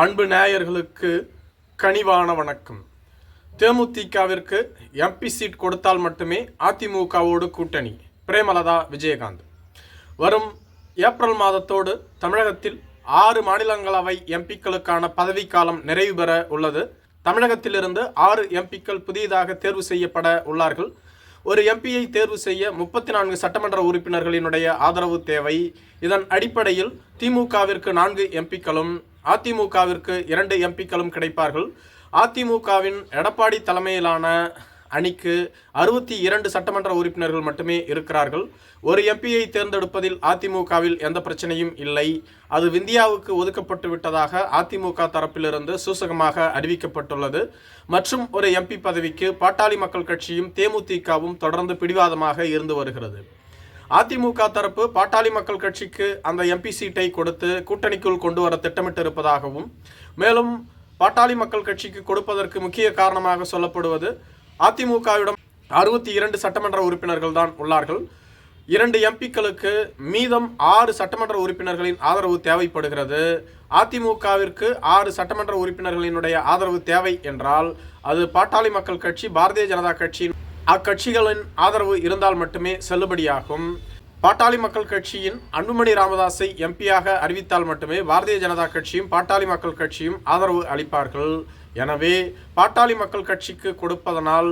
அன்பு நேயர்களுக்கு கனிவான வணக்கம். தேமுதிகவிற்கு எம்பி சீட் கொடுத்தால் மட்டுமே அதிமுகவோடு கூட்டணி. பிரேமலதா விஜயகாந்த். வரும் ஏப்ரல் மாதத்தோடு தமிழகத்தில் ஆறு மாநிலங்களவை எம்பிக்களுக்கான பதவிக்காலம் நிறைவு பெற உள்ளது. தமிழகத்திலிருந்து ஆறு எம்பிக்கள் புதியதாக தேர்வு செய்யப்பட உள்ளார்கள். ஒரு எம்பியை தேர்வு செய்ய முப்பத்தி நான்கு சட்டமன்ற உறுப்பினர்களினுடைய ஆதரவு தேவை. இதன் அடிப்படையில் திமுகவிற்கு நான்கு எம்பிக்களும் அதிமுகவிற்கு இரண்டு எம்பிக்களும் கிடைப்பார்கள். அதிமுகவின் எடப்பாடி தலைமையிலான அணிக்கு அறுபத்தி இரண்டு சட்டமன்ற உறுப்பினர்கள் மட்டுமே இருக்கிறார்கள். ஒரு எம்பியை தேர்ந்தெடுப்பதில் அதிமுகவில் எந்த பிரச்சனையும் இல்லை. அது விந்தியாவுக்கு ஒதுக்கப்பட்டு விட்டதாக அதிமுக தரப்பிலிருந்து சூசகமாக அறிவிக்கப்பட்டுள்ளது. மற்றும் ஒரு எம்பி பதவிக்கு பாட்டாளி மக்கள் கட்சியும் தேமுதிகவும் தொடர்ந்து பிடிவாதமாக இருந்து வருகிறது. அதிமுக தரப்பு பாட்டாளி மக்கள் கட்சிக்கு அந்த எம்பி சீட்டை கொடுத்து கூட்டணிக்குள் கொண்டு வர திட்டமிட்டு இருப்பதாகவும் மேலும் பாட்டாளி மக்கள் கட்சிக்கு கொடுப்பதற்கு முக்கிய காரணமாக சொல்லப்படுவது அதிமுகவிடம் அறுபத்தி இரண்டு சட்டமன்ற உறுப்பினர்கள் தான் உள்ளார்கள். இரண்டு எம்பிக்களுக்கு மீதம் ஆறு சட்டமன்ற உறுப்பினர்களின் ஆதரவு தேவைப்படுகிறது. அதிமுகவிற்கு ஆறு சட்டமன்ற உறுப்பினர்களினுடைய ஆதரவு தேவை என்றால் அது பாட்டாளி மக்கள் கட்சி பாரதிய ஜனதா கட்சியின் அக்கட்சிகளின் ஆதரவு இருந்தால் மட்டுமே செல்லுபடியாகும். பாட்டாளி மக்கள் கட்சியின் அன்புமணி ராமதாஸை எம்பியாக அறிவித்தால் மட்டுமே பாரதிய ஜனதா கட்சியும் பாட்டாளி மக்கள் கட்சியும் ஆதரவு அளிப்பார்கள். எனவே பாட்டாளி மக்கள் கட்சிக்கு கொடுப்பதனால்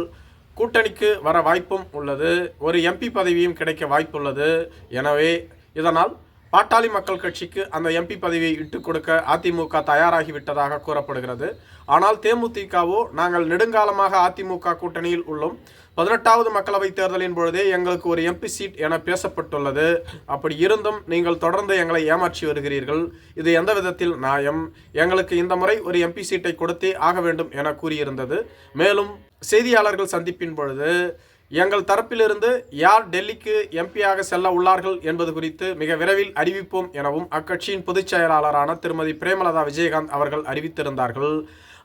கூட்டணிக்கு வர வாய்ப்பும் உள்ளது. ஒரு எம்பி பதவியும் கிடைக்க வாய்ப்புள்ளது. எனவே இதனால் பாட்டாளி மக்கள் கட்சிக்கு அந்த எம்பி பதவியை இட்டுக் கொடுக்க அதிமுக தயாராகி விட்டதாக கூறப்படுகிறது. ஆனால் தேமுதிகவோ நாங்கள் நெடுங்காலமாக அதிமுக கூட்டணியில் உள்ளோம். பதினெட்டாவது மக்களவைத் தேர்தலின் பொழுதே எங்களுக்கு ஒரு எம்பி சீட் என பேசப்பட்டுள்ளது. அப்படி இருந்தும் நீங்கள் தொடர்ந்து எங்களை ஏமாற்றி வருகிறீர்கள். இது எந்த விதத்தில் நியாயம்? எங்களுக்கு இந்த முறை ஒரு எம்பி சீட்டை கொடுத்தே ஆக வேண்டும் என கூறியிருந்தது. மேலும் செய்தியாளர்கள் சந்திப்பின் பொழுது எங்கள் தரப்பிலிருந்து யார் டெல்லிக்கு எம்பியாக செல்ல உள்ளார்கள் என்பது குறித்து மிக விரைவில் அறிவிப்போம் எனவும் அக்கட்சியின் பொதுச் செயலாளரான திருமதி பிரேமலதா விஜயகாந்த் அவர்கள் அறிவித்திருந்தார்கள்.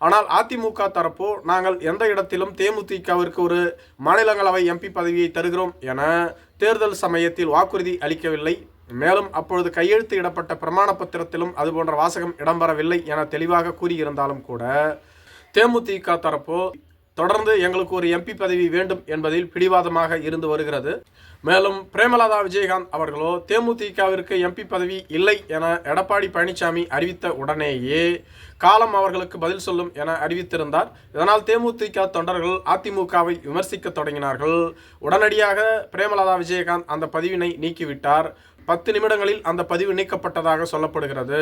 ஆனால் அதிமுக தரப்போ நாங்கள் எந்த இடத்திலும் தேமுதிகவிற்கு ஒரு மாநிலங்களவை எம்பி பதவியை தருகிறோம் என தேர்தல் சமயத்தில் வாக்குறுதி அளிக்கவில்லை. மேலும் அப்பொழுது கையெழுத்து இடப்பட்ட பிரமாண பத்திரத்திலும் அதுபோன்ற வாசகம் இடம்பெறவில்லை என தெளிவாக கூறியிருந்தாலும் கூட தேமுதிக தரப்போ தொடர்ந்து எங்களுக்கு ஒரு எம்பி பதவி வேண்டும் என்பதில் பிடிவாதமாக இருந்து வருகிறது. மேலும் பிரேமலதா விஜயகாந்த் அவர்களோ தேமுதிகவிற்கு எம்பி பதவி இல்லை என எடப்பாடி பழனிசாமி அறிவித்த உடனேயே காலம் அவர்களுக்கு பதில் சொல்லும் என அறிவித்திருந்தார். இதனால் தேமுதிக தொண்டர்கள் அதிமுகவை விமர்சிக்க தொடங்கினார்கள். உடனடியாக பிரேமலதா விஜயகாந்த் அந்த பதிவினை நீக்கிவிட்டார். பத்து நிமிடங்களில் அந்த பதிவு நீக்கப்பட்டதாக சொல்லப்படுகிறது.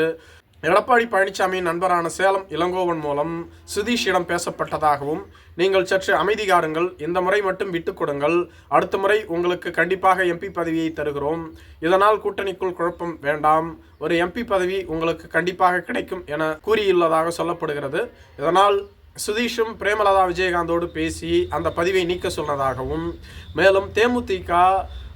எடப்பாடி பழனிசாமியின் நண்பரான சேலம் இளங்கோவன் மூலம் சுதீஷிடம் பேசப்பட்டதாகவும் நீங்கள் சற்று அமைதி காருங்கள் இந்த முறை மட்டும் விட்டு கொடுங்கள். அடுத்த முறை உங்களுக்கு கண்டிப்பாக எம்பி பதவியை தருகிறோம். இதனால் கூட்டணிக்குள் குழப்பம் வேண்டாம். ஒரு எம்பி பதவி உங்களுக்கு கண்டிப்பாக கிடைக்கும் என கூறியுள்ளதாக சொல்லப்படுகிறது. இதனால் சுதீஷும் பிரேமலதா விஜயகாந்தோடு பேசி அந்த பதிவை நீக்க சொன்னதாகவும் மேலும் தேமுதிக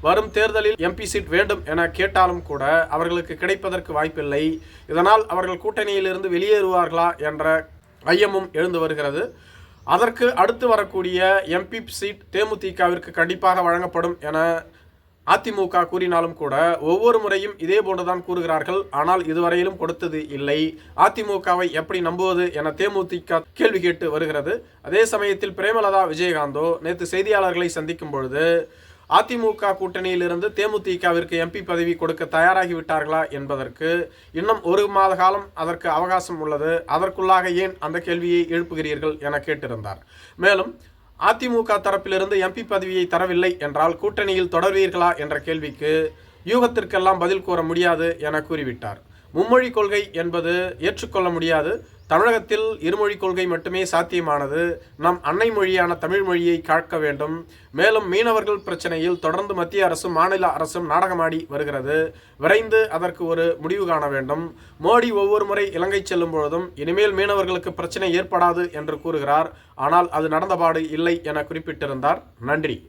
வரும் தேர்தலில் எம்பி சீட் வேண்டும் என கேட்டாலும் கூட அவர்களுக்கு கிடைப்பதற்கு வாய்ப்பில்லை. இதனால் அவர்கள் கூட்டணியிலிருந்து வெளியேறுவார்களா என்ற ஐயமும் எழுந்து வருகிறது. அதற்கு அடுத்து வரக்கூடிய எம்பி சீட் தேமுதிகவிற்கு கண்டிப்பாக வழங்கப்படும் என அதிமுக கூறினாலும் கூட ஒவ்வொரு முறையும் இதே போன்றுதான் கூறுகிறார்கள். ஆனால் இதுவரையிலும் கொடுத்தது இல்லை. அதிமுகவை எப்படி நம்புவது என தேமுதிக கேள்வி கேட்டு வருகிறது. அதே சமயத்தில் பிரேமலதா விஜயகாந்தோ நேற்று செய்தியாளர்களை சந்திக்கும் பொழுது அதிமுக கூட்டணியிலிருந்து தேமுதிகவிற்கு எம்பி பதவி கொடுக்க தயாராகி விட்டார்களா என்பதற்கு இன்னும் ஒரு மாத காலம் அதற்கு அவகாசம் உள்ளது. அதற்குள்ளாக ஏன் அந்த கேள்வியை எழுப்புகிறீர்கள் என கேட்டிருந்தார். மேலும் அதிமுக தரப்பிலிருந்து எம்பி பதவியை தரவில்லை என்றால் கூட்டணியில் தொடர்வீர்களா என்ற கேள்விக்கு யூகத்திற்கெல்லாம் பதில் கூற முடியாது என கூறிவிட்டார். மும்மொழி கொள்கை என்பது ஏற்றுக்கொள்ள முடியாது. தமிழகத்தில் இருமொழி கொள்கை மட்டுமே சாத்தியமானது. நம் அன்னை மொழியான தமிழ் மொழியை காக்க வேண்டும். மேலும் மீனவர்கள் பிரச்சனையில் தொடர்ந்து மத்திய அரசும் மாநில அரசும் நாடகமாடி வருகிறது. விரைந்து அதற்கு ஒரு முடிவு காண வேண்டும். மோடி ஒவ்வொரு முறை இலங்கை செல்லும் பொழுதும் இனிமேல் மீனவர்களுக்கு பிரச்சனை ஏற்படாது என்று கூறுகிறார். ஆனால் அது நடந்தபாடு இல்லை என குறிப்பிட்டிருந்தார். நன்றி.